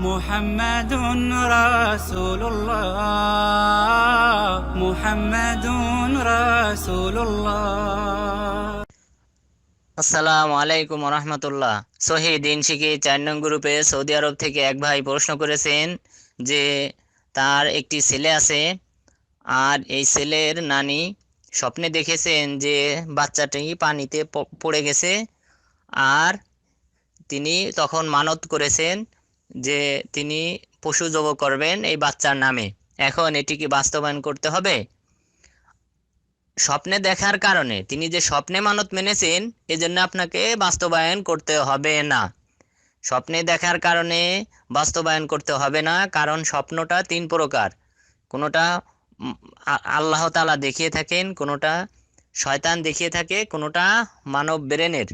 محمد رسول الله محمد رسول الله আসসালামু আলাইকুম রহমতুল্লাহ সহি দিন শিখি চার নং গ্রুপে সৌদি আরব থেকে এক ভাই প্রশ্ন করেছেন যে তার একটি ছেলে আছে আর এই ছেলের নানি স্বপ্নে দেখেছেন যে বাচ্চাটি পানিতে প- পড়ে গেছে আর তিনি তখন মানত করেছেন যে তিনি পশু জব করবেন এই বাচ্চার নামে। এখন এটি কি বাস্তবায়ন করতে হবে? স্বপ্নে দেখার কারণে তিনি যে স্বপ্নে মানত মেনেছেন এজন্য আপনাকে বাস্তবায়ন করতে হবে না। স্বপ্নে দেখার কারণে বাস্তবায়ন করতে হবে না কারণ স্বপ্নটা তিন প্রকার। কোনোটা উম, আ- আল্লাহ তাআলা দেখিয়ে থাকেন কোনোটা শয়তান দেখিয়ে থাকে কোনোটা মানব ব্রেনের।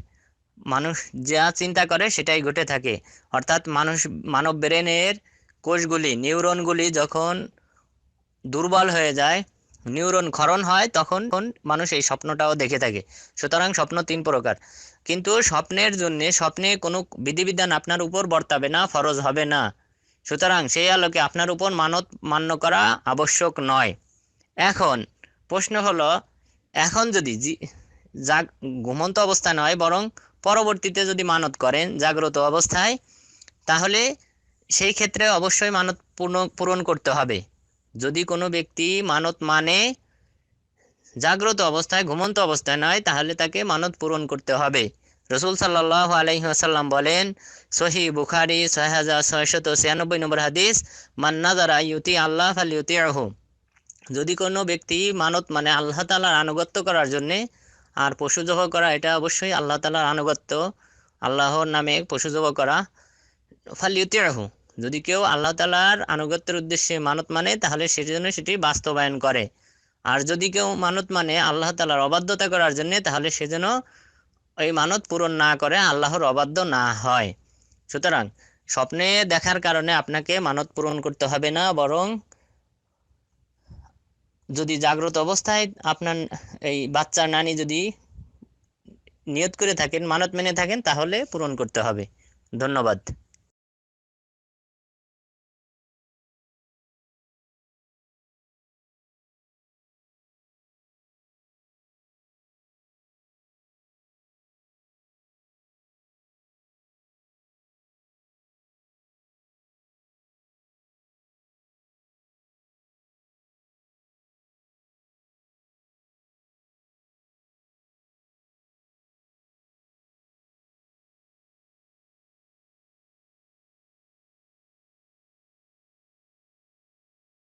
মানুষ যা চিন্তা করে সেটাই ঘটে থাকে। অর্থাৎ মানুষ মানব ব্রেনের কোষগুলি, নিউরনগুলি যখন দুর্বল হয়ে যায়, নিউরন ক্ষরণ হয়, তখন মানুষ এই স্বপ্নটাও দেখে থাকে। সুতরাং স্বপ্ন তিন প্রকার। কিন্তু স্বপ্নের জন্য স্বপ্নে কোনো বিধিবিধান আপনার উপর বর্তাবে না, ফরজ হবে না। সুতরাং সেই আলোকে আপনার উপর মানত মান্য করা আবশ্যক নয়। এখন প্রশ্ন হলো, এখন যদি ঘুমন্ত অবস্থা নয়, বরং পরবর্তীতে যদি মানত করেন জাগ্রত অবস্থায়, তাহলে সেই ক্ষেত্রে অবশ্যই মানত পূর্ণ, পূরণ করতে হবে। যদি কোনো ব্যক্তি মানত মানে জাগ্রত অবস্থায়, ঘুমন্ত অবস্থায় নয়, তাহলে তাকে মানত পূরণ করতে হবে। রসুল সাল্লাহ আলহিহাসাল্লাম বলেন, সহি বুখারি, ছয় হাজার ছয়শত ছিয়ানব্বই নম্বর হাদিস মান্নাজারা ইউতি আল্লাহ ফাল ইউতি আহু যদি কোনো ব্যক্তি মানত মানে আল্লাহ তালার আনুগত্য করার জন্যে আর পশু জব করা, এটা অবশ্যই আল্লাহ তালার আনুগত্য। আল্লাহর নামে পশু জব করা। ফাল ইউতি আহু যদি কেউ আল্লাহ তালার আনুগত্যের উদ্দেশ্যে মানত মানে তাহলে সেজন্য সেটি বাস্তবায়ন করে। আর যদি কেউ মানত মানে আল্লাহ তালার অবাধ্যতা করার জন্য, তাহলে সেজন্য ওই মানত পূরণ না করে, আল্লাহর অবাধ্য না হয়। সুতরাং, স্বপ্নে দেখার কারণে আপনাকে মানত পূরণ করতে হবে না, বরং যদি জাগ্রত অবস্থায় আপনার এই বাচ্চার নানি যদি নিয়ত করে থাকেন, মানত মেনে থাকেন, তাহলে পূরণ করতে হবে। ধন্যবাদ।